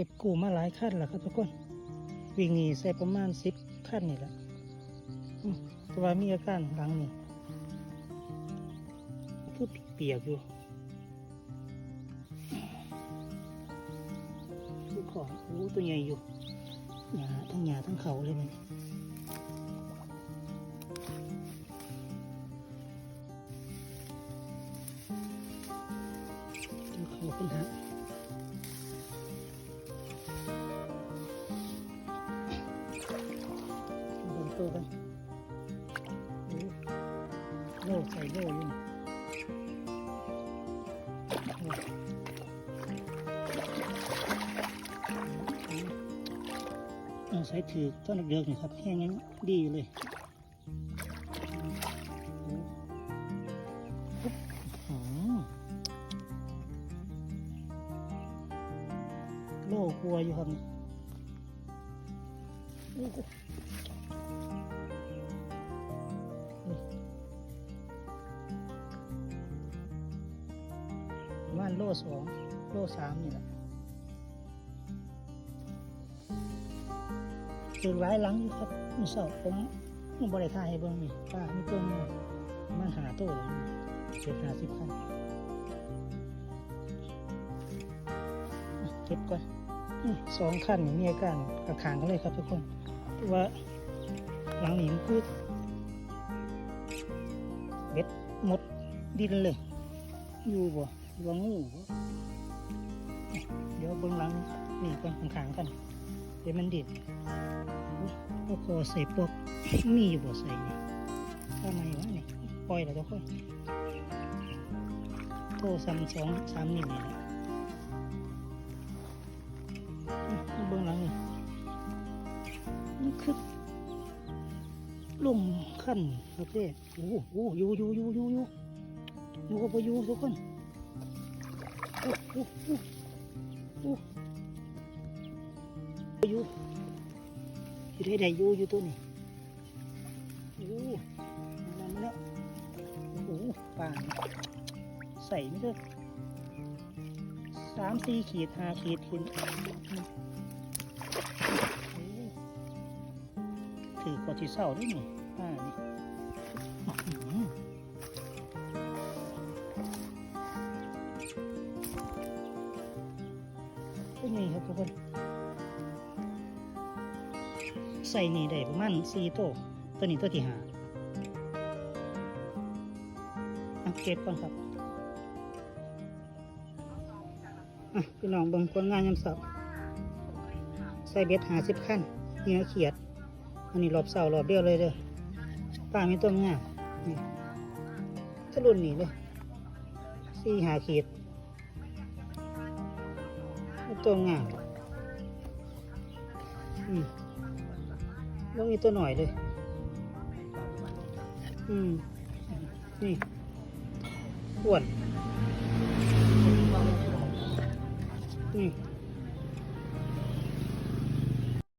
ก็บกูมาหลายขั้นแล้วครับทุกคน วิ่งหนีใส่ประมาณสิบขั้นนี่แหละแต่ว่ามีอาการหลังนี่คือเปียกอยู่คือของโอ้ตัวใหญ่อยู่หยาทั้งหยาทั้งเขาเลยมันเขาเป็นทา ตัวกันโล่ใส่โล่อยู่เอาใส่ถือต้นเดือกนี่ครับแห้งยังดีเลยโอ้ปุ๊บอ๋อโล่กลัวอยู่ครับนี่ ณโลสองโลสามนี่แหละถือร้ายหลังอยู่ครับมือเสาผมยังบริท่าให้เบิ่งนี่ป้ามีตัวนึงมันหาตัวเลยเจ็ดห้าสิบพันเก็บก่อนสองขั้นนี่มีอาการกระขางกันเลยครับทุกคนว่าหลังนี้มันคือเบ็ดหมดดินเลย อยู่บ่ ว่างูเดี๋ยวเบื้องหลังนี่กันข้างๆกันเดี๋ยวมันดิดก็คอใส่ปลอกมีอยู่บ่ใส่นี่ทำไมวะนี่ปล่อยแล้วก็ค่อยโทรซ้ำสองสามนิ้วนี่แหละนี่เบื้องหลังนี่นี่คือลุ่มขั้นประเภทโอ้โหอยู่อยู่อยู่อยู่อยู่อยู่กับอยู่ทุกคน อยู่อยู่ได้ได้อยู่อยู่ตัวนี้โอ้มามาแล้วโอ้ป่าใส่ไม่ได้สามสี่ขีดห้าขีดขึ้นถือกว่าที่เศร้าด้วยนี่ป่านี่ นไงครับทุกคนใส่นี่ได้ประมาณสี่โตวตัวนี้ตัวที่หาอะเก็บก่อนครับอะพี่น้องบิ่งผลงานยามเสาร์ใส่เบ็ดหาสิบขั้นเนื้อเขียด อันนี้รอบเสารอบเดียวเลยเด้อป้ามีต้นงามนี่ถ้ารุ่นนี้เลยสี่หาขีด ตัวงามอืมแล้วมีตัวหน่อยเลย อืม นี่อ้วนนี่